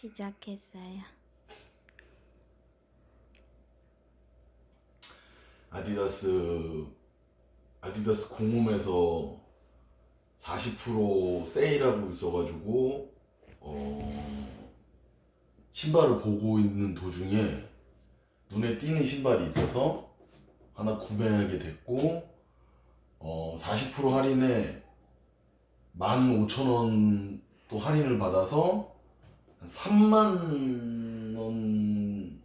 시작했어요. 아디다스 아디다스 공홈에서 40% 세일하고 있어가지고 어, 신발을 보고 있는 도중에 눈에 띄는 신발이 있어서 하나 구매하게 됐고 어, 40% 할인에 15,000원 또 할인을 받아서 한 3만 원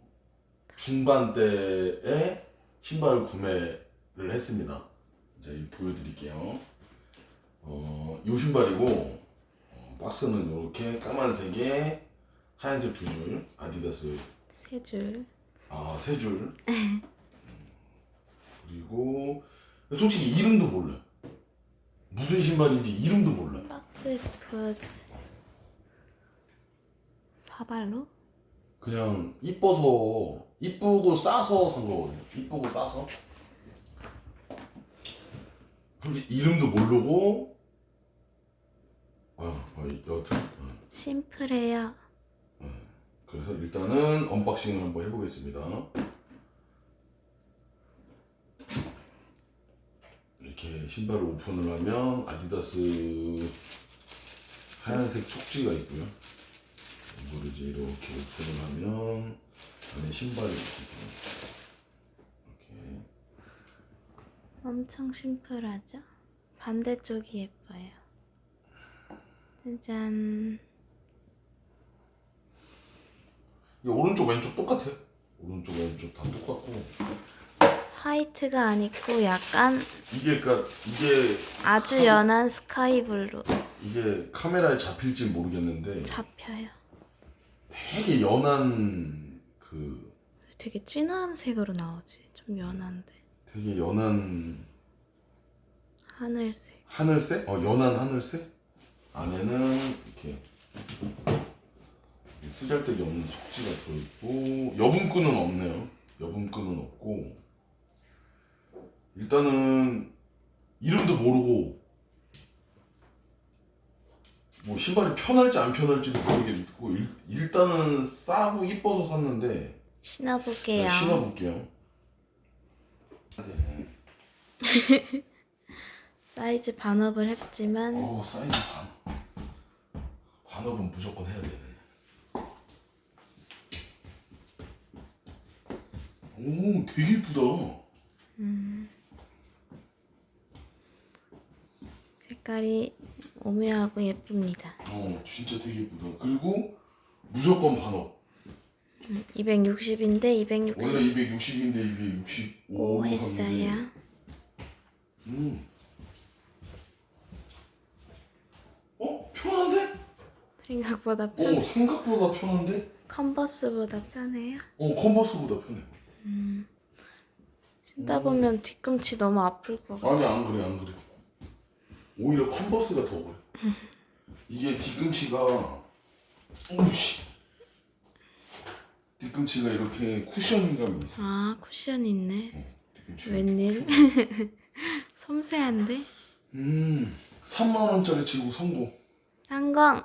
중반대에 신발을 구매를 했습니다. 이제 이 보여드릴게요. 어, 요 신발이고 어, 박스는 이렇게 까만색에 하얀색 두 줄, 아디다스 세 줄. 아 세 줄. 음, 그리고 솔직히 이름도 몰라. 무슨 신발인지 이름도 몰라. 박스 푸드. 사발로? 그냥 이뻐서 이쁘고 싸서 산 거거든요. 이쁘고 싸서. 솔직히 이름도 모르고 어, 어, 여튼 어. 심플해요. 그래서 일단은 언박싱을 한번 해보겠습니다. 이렇게 신발을 오픈을 하면 아디다스 하얀색 속지가 있고요. 이거를 이제 이렇게 오픈을 하면 안에 신발이 이렇게. 이렇게 엄청 심플하죠? 반대쪽이 예뻐요. 짜잔. 이게 오른쪽 왼쪽 똑같아. 오른쪽 왼쪽 다 똑같고 화이트가 아니고 약간 이게 그러니까 이게 아주 연한 스카이 블루. 이게 카메라에 잡힐지 모르겠는데 잡혀요. 되게 연한 그 되게 진한 색으로 나오지. 좀 연한데. 되게 연한 하늘색. 하늘색? 어 연한 하늘색? 안에는 이렇게 쓰잘데기 없는 속지가 들어있고 여분끈은 없네요 여분끈은 없고 일단은 이름도 모르고 뭐 신발이 편할지 안 편할지도 모르겠고 일, 일단은 싸고 이뻐서 샀는데. 신어볼게요. 네, 신어볼게요. 네. 사이즈 반업을 했지만 어 사이즈 반. 반업은 무조건 해야 되네 오 되게 이쁘다. 색깔이 오묘하고 예쁩니다. 어 진짜 되게 이쁘다 그리고 무조건 반업 260인데 260. 원래 260인데 265오 했어요. 음. 어? 편한데? 생각보다 편. 어 생각보다 편한데? 컨버스보다 편해요. 어 컨버스보다 편해 신다 보면 뒤꿈치 너무 아플 것 같아. 아니 안 그래 안 그래 오히려 컨버스가 더 그래 이게 뒤꿈치가 오우씨 뒤꿈치가 이렇게 쿠션감이 있어 아 쿠션 있네. 어, 뒤꿈치가 웬일? 섬세한데? 음 3만 원짜리 치고 성공 성공.